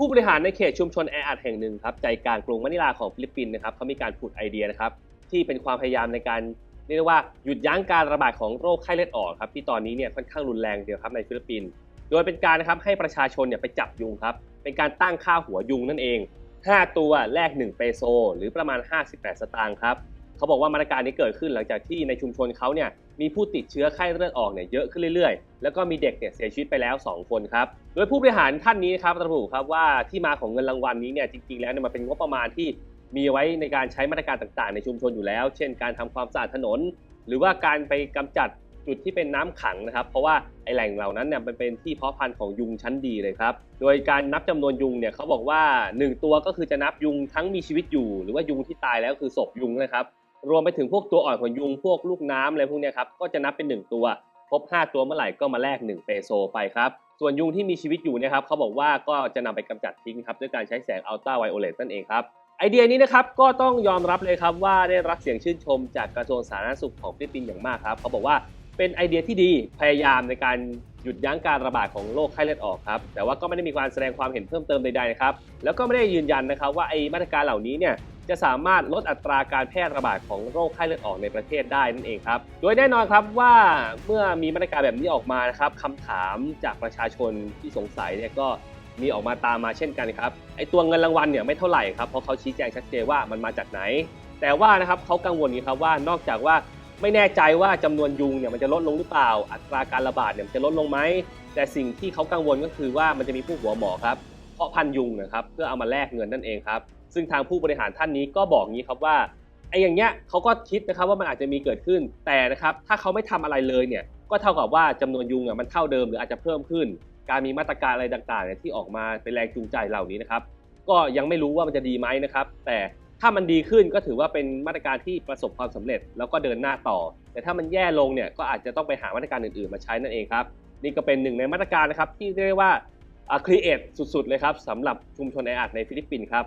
ผู้บริหารในเขตชุมชนแออัดแห่งหนึ่งครับใจกลางกรุงมะนิลาของฟิลิปปินส์นะครับเขามีการผุดไอเดียนะครับที่เป็นความพยายามในการเรียกได้ว่าหยุดยั้งการระบาดของโรคไข้เลือดออกครับที่ตอนนี้เนี่ยค่อนข้างรุนแรงเดียวครับในฟิลิปปินส์โดยเป็นการนะครับให้ประชาชนเนี่ยไปจับยุงครับเป็นการตั้งค่าหัวยุงนั่นเอง 5 ตัวแลก1เปโซ หรือประมาณ 58 สตางค์ครับ เขาบอกว่ามาตรการนี้เกิดขึ้นหลังจากที่ในชุมชนเขาเนี่ยมีผู้ติดเชื้อไข้เลือดออกเนี่ยเยอะขึ้นเรื่อยๆ แล้วก็มีเด็กเนี่ยเสียชีวิตไปแล้ว 2 คนครับ โดยผู้บริหารท่านนี้นะครับระบุครับว่าที่มาของเงินรางวัลนี้เนี่ยจริงๆ แล้วเนี่ยมันเป็นงบประมาณที่มีไว้ในการใช้มาตรการต่างๆ ในชุมชนอยู่แล้ว เช่น การทำความสะอาดถนน หรือว่าการไปกำจัดจุดที่เป็นน้ำขังนะครับ เพราะว่าไอแหล่งเหล่านั้นเนี่ยมันเป็นที่เพาะพันธุ์ของยุงชั้นดีเลยครับ โดยการนับจำนวนยุงเนี่ยเขาบอกว่า 1 ตัวก็คือจะนับยุงทั้งมีชีวิตอยู่ หรือว่ายุงที่ตายแล้วคือศพยุงนะครับ รวมไปถึงพวกตัวอ่อนของยุงพวกลูกน้ำอะไรพวกเนี้ยครับก็จะนับเป็น 1 ตัว ครบ 5 ตัวเมื่อไหร่ก็มาแลก1เปโซไปครับ ส่วนยุงที่มีชีวิตอยู่เนะครับเขาบอกว่าก็จะนำไปกำจัดทิ้งครับด้วยการใช้แสงอัลตราไวโอเลตนั่นเองครับไอเดียนี้นะครับก็ต้องยอมรับเลยครับว่าได้รับเสียงชื่นชมจากกระทรวงสาธารณสุขของฟิลิปปินส์อย่างมากครับเขาบอกว่าเป็นไอเดียที่ดีพยายามในการหยุดยั้งการระบาดของโรคไข้เลือดออกครับแต่ว่าก็ไม่ได้มีการแสดงความเห็นเพิ่มเติมใดๆนะครับแล้วก็ไม่ได้ยืนยันนะครับว่าไอมาตรการเหล่านี้เนี่ย จะสามารถลดอัตราการแพร่ระบาดของโรคไข้เลือดออกในประเทศได้นั่นเองครับ โดยแน่นอนครับว่าเมื่อมีมาตรการแบบนี้ออกมานะครับคำถามจากประชาชนที่สงสัยเนี่ยก็มีออกมาตามมาเช่นกันครับไอตัวเงินรางวัลเนี่ยไม่เท่าไหร่ครับเพราะเขาชี้แจงชัดเจนว่ามันมาจากไหน แต่ว่านะครับเขากังวลนี้ครับว่านอกจากว่าไม่แน่ใจว่าจำนวนยุงเนี่ยมันจะลดลงหรือเปล่า อัตราการระบาดเนี่ยมันจะลดลงไหมแต่สิ่งที่เขากังวลก็คือว่ามันจะมีผู้หัวหมอครับ เพาะพันยุงนะครับเพื่อเอามาแลกเงินนั่นเองครับ ซึ่งทางผู้บริหารท่านนี้ก็บอกงี้ครับว่าไอ้อย่างเงี้ยเขาก็คิดนะครับว่ามันอาจจะมีเกิดขึ้นแต่นะครับถ้าเขาไม่ทำอะไรเลยเนี่ยก็เท่ากับว่าจำนวนยุงอะมันเท่าเดิมหรืออาจจะเพิ่มขึ้น การมีมาตรการอะไรต่างๆเนี่ยที่ออกมาเป็นแรงจูงใจเหล่านี้นะครับ ก็ยังไม่รู้ว่ามันจะดีไหมนะครับ แต่ถ้ามันดีขึ้นก็ถือว่าเป็นมาตรการที่ประสบความสำเร็จ แล้วก็เดินหน้าต่อ แต่ถ้ามันแย่ลงเนี่ยก็อาจจะต้องไปหามาตรการอื่นๆ มาใช้นั่นเองครับนี่ก็เป็นหนึ่งในมาตรการนะครับที่เรียกว่า ครีเอทสุดๆเลยครับสำหรับชุมชนแออัดในฟิลิปปินส์ครับ